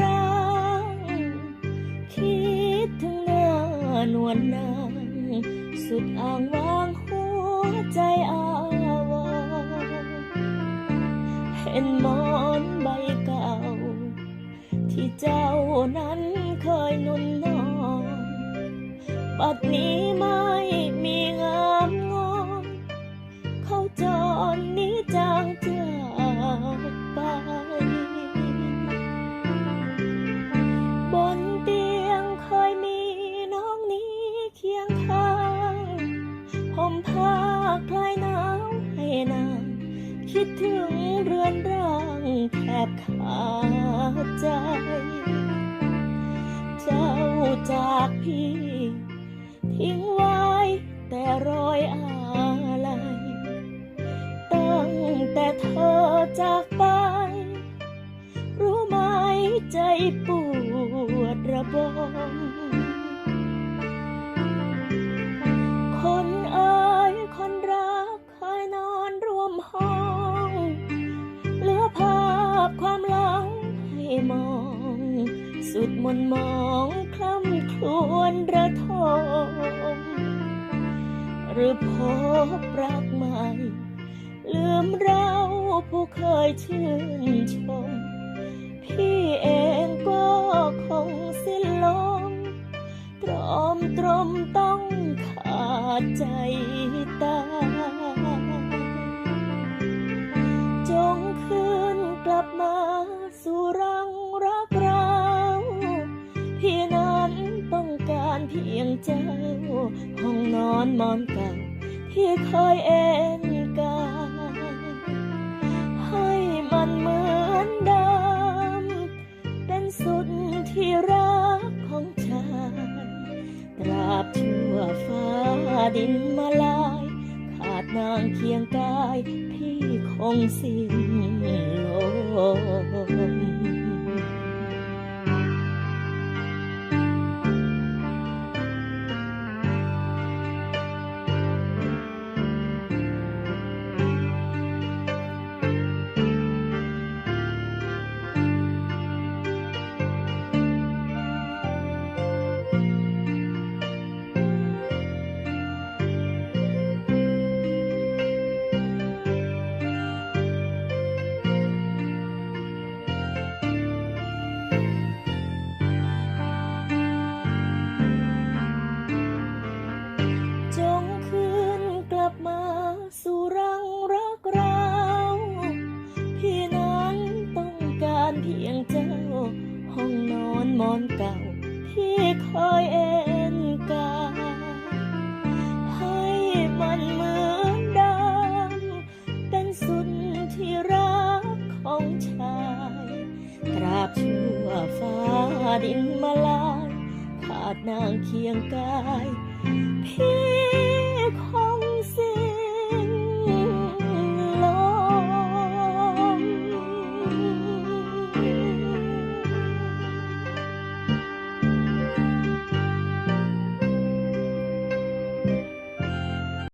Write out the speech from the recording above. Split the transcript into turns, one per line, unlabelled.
รังคิดถึงหน้านวลนาง สุดอ่างวางหัวใจอาวรเห็นมอนใบเก่า ที่เจ้านั้นเคยนุ่นนอนปัดนี้ไม่มีงามงอนเขาจอน ห่มผ้าคลายหนาวให้นางคิดถึงเรือนร่างแทบขาดใจ เจ้าจากพี่ ทิ้งไว้แต่รอยอาลัยตั้งแต่เธอจากไป รู้ไหมใจปวดระบม สุดมนมองคล้ำครวนระทมหรือพบรักใหม่ ลืมเราผู้เคยชื่นชม พี่เองก็คงสิ้นลมตรอมตรมต้องขาดใจตาย พี่นั้นต้องการเพียงเจ้า ห้องนอนมอนเก่าที่เคยเอ็นกายให้มันเหมือนเดิมเป็นสุดที่รักของฉันตราบชั่วฟ้าดินมาลาย ขาดนางเคียงกาย พี่คงสิ้นลม อนอนเก่าที่คอยเอ็นกายให้มันเหมือนดิมเป็นสุดที่รักของชาย ตราบชั่วฟ้าดินมาลายขาดนางเคียงกาย พี่ค